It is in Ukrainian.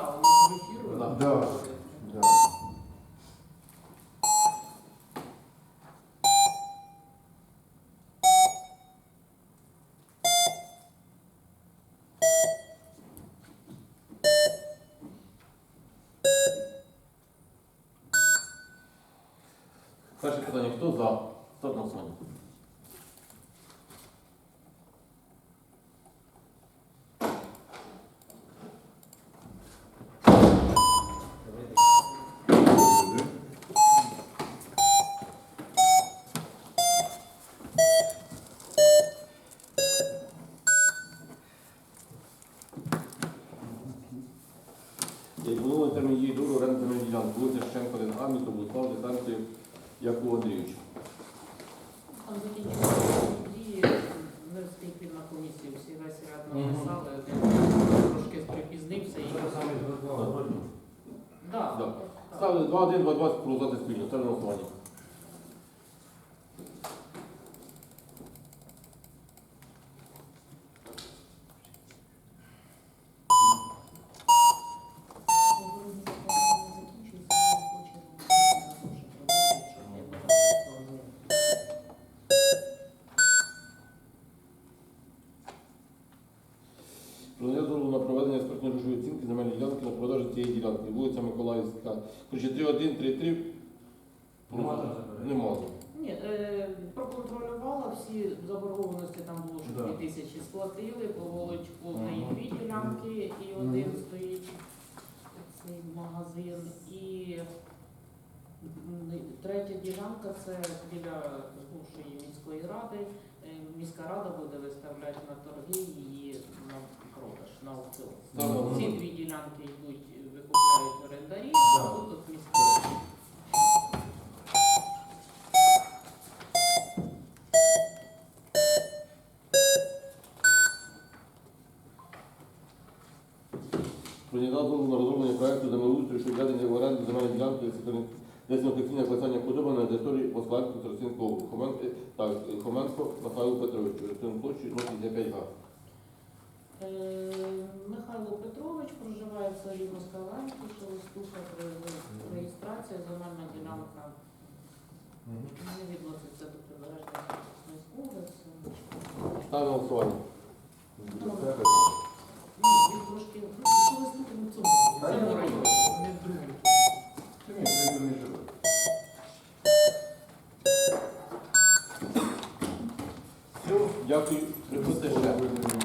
да, в ефіру. Да. Да. Да. Перше питання, хто за? На голосування. Минулий термін її дуру оренди земельної ділянки, вулиця Шевченка 1А, місто Буслав, дистанцію Якову Андрійовичу. Там закінчилися дії, не встиг він на всі весь ряд написали, один трошки припізнився і... Да, Да. так. Ставили 2-1, 2-2 проголосувати спільно. Це на голосування. Надання дозволу на проведення експертної грошової оцінки земельної ділянки на продажу цієї ділянки. Вулиця Миколаївська. Короче, 3-1, 3-3. Нема там заперечень? Нема. Ні, е, проконтролювала всі заборгованості, там було, що Да. 2 тисячі сплатили, по Волочку в неї Мгм. дві ділянки, і один стоїть цей магазин. І м, третя ділянка це біля бувшої міської ради. Е, Міська рада буде виставляти на торги її на продаж, на аукціон. Ставте на Ці дві ділянки йдуть, викупляють орендарі, Да. а тут от міська. Про на розроблення проекту землеустрою щодо введення в оренду земельної ділянки для сінокосіння класання худоби на території Москальського Старостинського округу. Хоменко, так, Хоменко Михайло Петрович, орієнтовною площею 0,5 га. Е, Михайло Петрович проживає в селі Москаланській, що листуха реєстрація земельна ділянка. Не відноситься до прибережної смуги. Ставлю голосування. Дякую.